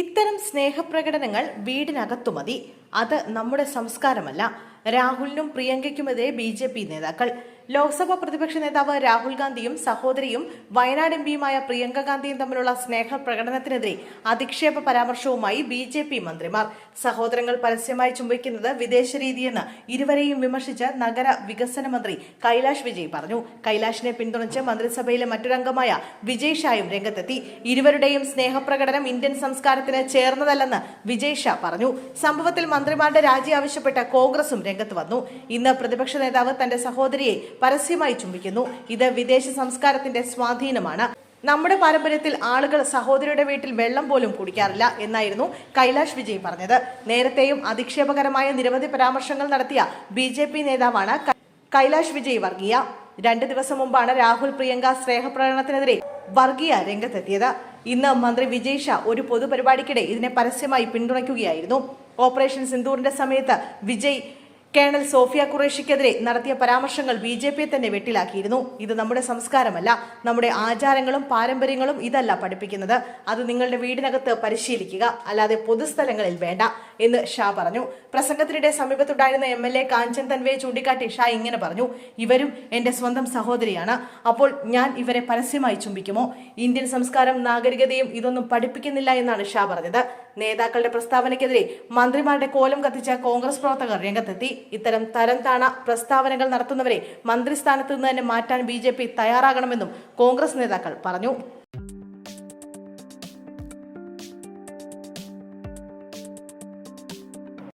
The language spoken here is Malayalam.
ഇത്തരം സ്നേഹപ്രകടനങ്ങൾ വീടിനകത്തു മതി. അത് നമ്മുടെ സംസ്കാരമല്ല. രാഹുലിനും പ്രിയങ്കയ്ക്കുമെതിരെ ബി ജെ പി നേതാക്കൾ ലോക്സഭാ പ്രതിപക്ഷ നേതാവ് രാഹുൽ ഗാന്ധിയും സഹോദരിയും വയനാട് എം പിയുമായ പ്രിയങ്ക ഗാന്ധിയും തമ്മിലുള്ള സ്നേഹ പ്രകടനത്തിനെതിരെ അധിക്ഷേപ പരാമർശവുമായി ബി ജെ പി മന്ത്രിമാർ. സഹോദരങ്ങൾ പരസ്യമായി ചുംബിക്കുന്നത് വിദേശ രീതിയെന്ന് ഇരുവരെയും വിമർശിച്ച് നഗര വികസന മന്ത്രി കൈലാഷ് വിജയ് പറഞ്ഞു. കൈലാഷിനെ പിന്തുണച്ച് മന്ത്രിസഭയിലെ മറ്റൊരംഗമായ വിജയ് ഷായും രംഗത്തെത്തി. ഇരുവരുടെയും സ്നേഹപ്രകടനം ഇന്ത്യൻ സംസ്കാരത്തിന് ചേർന്നതല്ലെന്ന് വിജയ് ഷാ പറഞ്ഞു. സംഭവത്തിൽ മന്ത്രിമാരുടെ രാജി ആവശ്യപ്പെട്ട കോൺഗ്രസും രംഗത്ത് വന്നു. ഇന്ന് പ്രതിപക്ഷ നേതാവ് തന്റെ സഹോദരിയെ പരസ്യമായി ചുംബിക്കുന്നു. ഇത് വിദേശ സംസ്കാരത്തിന്റെ സ്വാധീനമാണ്. നമ്മുടെ പാരമ്പര്യത്തിൽ ആളുകൾ സഹോദരിയുടെ വീട്ടിൽ വെള്ളം പോലും കുടിക്കാറില്ല എന്നായിരുന്നു കൈലാഷ് വിജയ് പറഞ്ഞത്. നേരത്തെയും അധിക്ഷേപകരമായ നിരവധി പരാമർശങ്ങൾ നടത്തിയ ബി നേതാവാണ് കൈലാഷ് വിജയ് വർഗീയ. രണ്ട് ദിവസം മുമ്പാണ് രാഹുൽ പ്രിയങ്ക സ്നേഹപ്രകടനത്തിനെതിരെ വർഗീയ രംഗത്തെത്തിയത്. ഇന്ന് മന്ത്രി വിജയ് ഷാ ഒരു പൊതുപരിപാടിക്കിടെ ഇതിനെ പരസ്യമായി പിന്തുണയ്ക്കുകയായിരുന്നു. ഓപ്പറേഷൻ സിന്ദൂറിന്റെ സമയത്ത് വിജയ് കേണൽ സോഫിയ ഖുറേഷിക്കെതിരെ നടത്തിയ പരാമർശങ്ങൾ ബി ജെ പിയെ തന്നെ വെട്ടിലാക്കിയിരുന്നു. ഇത് നമ്മുടെ സംസ്കാരമല്ല നമ്മുടെ ആചാരങ്ങളും പാരമ്പര്യങ്ങളും ഇതല്ല പഠിപ്പിക്കുന്നത്. അത് നിങ്ങളുടെ വീടിനകത്ത് പരിശീലിക്കുക അല്ലാതെ പൊതുസ്ഥലങ്ങളിൽ വേണ്ട എന്ന് ഷാ പറഞ്ഞു. പ്രസംഗത്തിനിടെ സമീപത്തുണ്ടായിരുന്ന എം എൽ എ കാഞ്ചൻ തൻവയെ ചൂണ്ടിക്കാട്ടി ഷാ ഇങ്ങനെ പറഞ്ഞു ഇവരും എന്റെ സ്വന്തം സഹോദരിയാണ്. അപ്പോൾ ഞാൻ ഇവരെ പരസ്യമായി ചുംബിക്കുമോ? ഇന്ത്യൻ സംസ്കാരം നാഗരികതയും ഇതൊന്നും പഠിപ്പിക്കുന്നില്ല എന്നാണ് ഷാ പറഞ്ഞത്. നേതാക്കളുടെ പ്രസ്താവനയ്ക്കെതിരെ മന്ത്രിമാരുടെ കോലം കത്തിച്ച കോൺഗ്രസ് പ്രവർത്തകർ രംഗത്തെത്തി. ഇത്തരം തരം താണ പ്രസ്താവനകൾ നടത്തുന്നവരെ മന്ത്രിസ്ഥാനത്ത് നിന്ന് തന്നെ മാറ്റാൻ ബി തയ്യാറാകണമെന്നും കോൺഗ്രസ് നേതാക്കൾ പറഞ്ഞു.